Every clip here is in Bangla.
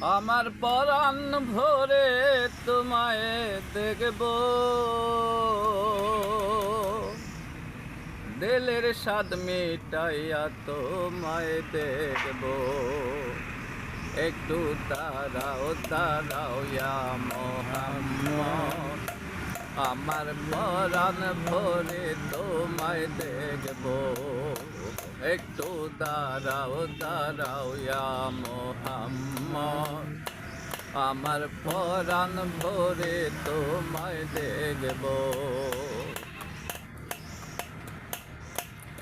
আমার পরাণ ভরে তোমায় দেখব। দিলের স্বাদ মিটাইয়া তোমায় দেখব। একটু দাঁড়াও ইয়া মোহাম্মদ। আমার পরাণ ভরে তোমায় দেখব। একটু দাঁড়াও দাঁড়াও মোহাম্মদ। আমার পরাণ ভরে তোমায় দেখব।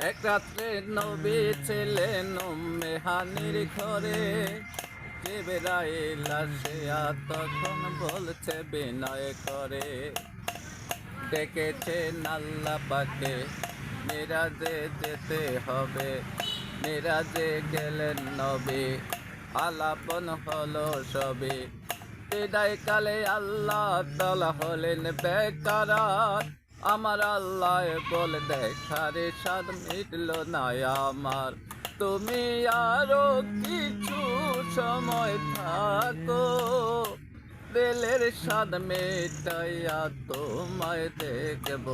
এক রাত্রে নবী ছিলেন মেহানির ঘরে। যে বেড়াইলা সে তখন বলছে, বিনয় করে। ডেকেছে নাল্লা পাকে মিরাজে যেতে হবে, মিরাজে গেলেন নবী। আলাপন হলো সবে বিদায় কালে আল্লাহ তালা হলেন বেকারার। আমার আল্লাহ বলে দেখারে স্বাদ মিটল না আমার। তুমি আরও কিছু সময় থাকো। দিলের স্বাদ মেটাইয়া তোমায় দেখব।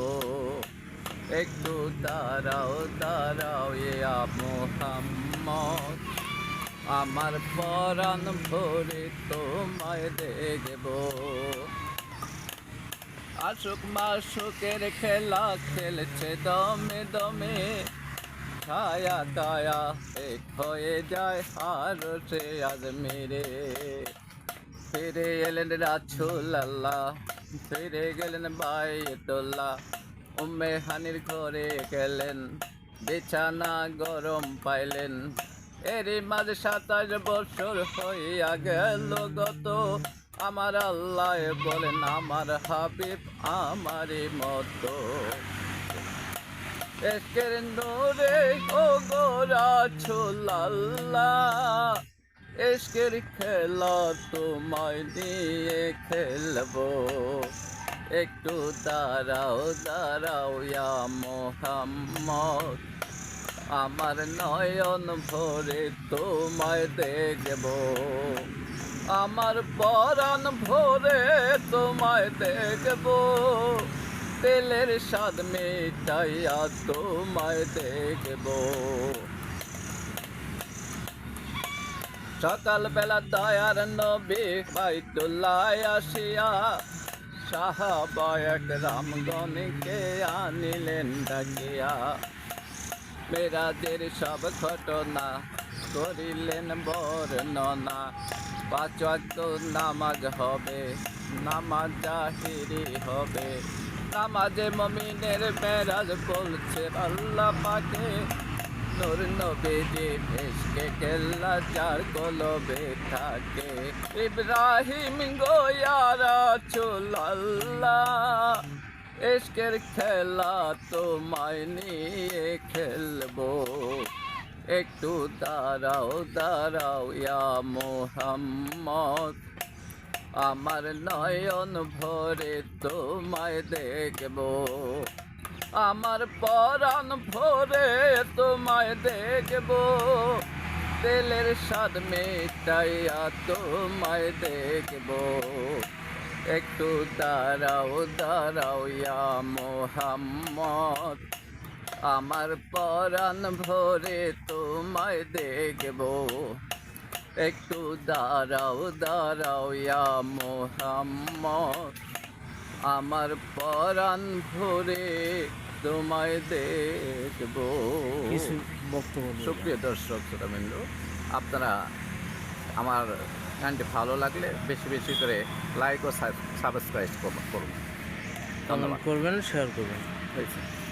একটু দাঁড়াও দাঁড়াও ইয়া মোহাম্মদ। আমার পরাণ ভরে তোমায় দেখব। আশুক মাসুকের খেলা খেলছে দমে দমে। ছায়া কায়া এক হয়ে যায় হার সে আজ মেরে। ফিরে এলেন রাছুল আল্লাহ ফিরে গেলেন বাইতুল্লাহ। উম্মে হানির ঘরে গেলেন, বিছানা গরম পাইলেন। এরই মাঝে সাতাশ বছর হইয়া গেল গত। আমার আল্লাহ বলেন, আমার হাবিব আমারই মতো। একের নোরে ও গোরা ছোলাল্লা এসকের খেলা তোমায় নিয়ে খেলব। একটু দাঁড়াও দাঁড়াও ইয়া মোহাম্মদ। আমার নয়ন ভরে তোমায় দেখব। আমার পরাণ ভরে তোমায় দেখব। তেলের স্বাদ মেটাইয়া তোমায় দেখব। সকালবেলা দয়ার নবী বাইতুল্লাহ আসিয়া সাহাবায়ক রামগণকে আনিলেন ডাকিয়া। মেরাজের সব ঘটনা করিলেন বর্ণনা। পাঁচ নামাজ হবে, নামাজ জাহিরি হবে। নামাজে মমিনের মেরাজ বলছে, আল্লাহ পাকে নূর নবীজি ভেসকে কেল্লা যার কলবে থাকে। ইব্রাহিম গোয়ারা চুল আল্লাহ এসকের খেলা তোমায় নিয়ে খেলব। একটু দাঁড়াও দাঁড়াও ইয়া মোহাম্মদ। আমার নয়ন ভরে তোমায় দেখব। আমার পরাণ ভরে তোমায় দেখব। তেলের স্বাদ মেটাইয়া তোমায় দেখব। একটু দাঁড়াও দাঁড়াও ইয়া মোহাম্মদ। আমার পরাণ ভরে তোমায় দেখব। একটু দাঁড়াও দাঁড়াও ইয়া মোহাম্মদ। আমার পরাণ ভরে তোমায় দেখব। সুপ্রিয় দর্শক শ্রোতাবৃন্দ আপনারা আমার গানটি ভালো লাগলে বেশি বেশি করে লাইক ও সাবস্ক্রাইব করুন। ধন্যবাদ। করবেন শেয়ার করবেন। হয়েছে।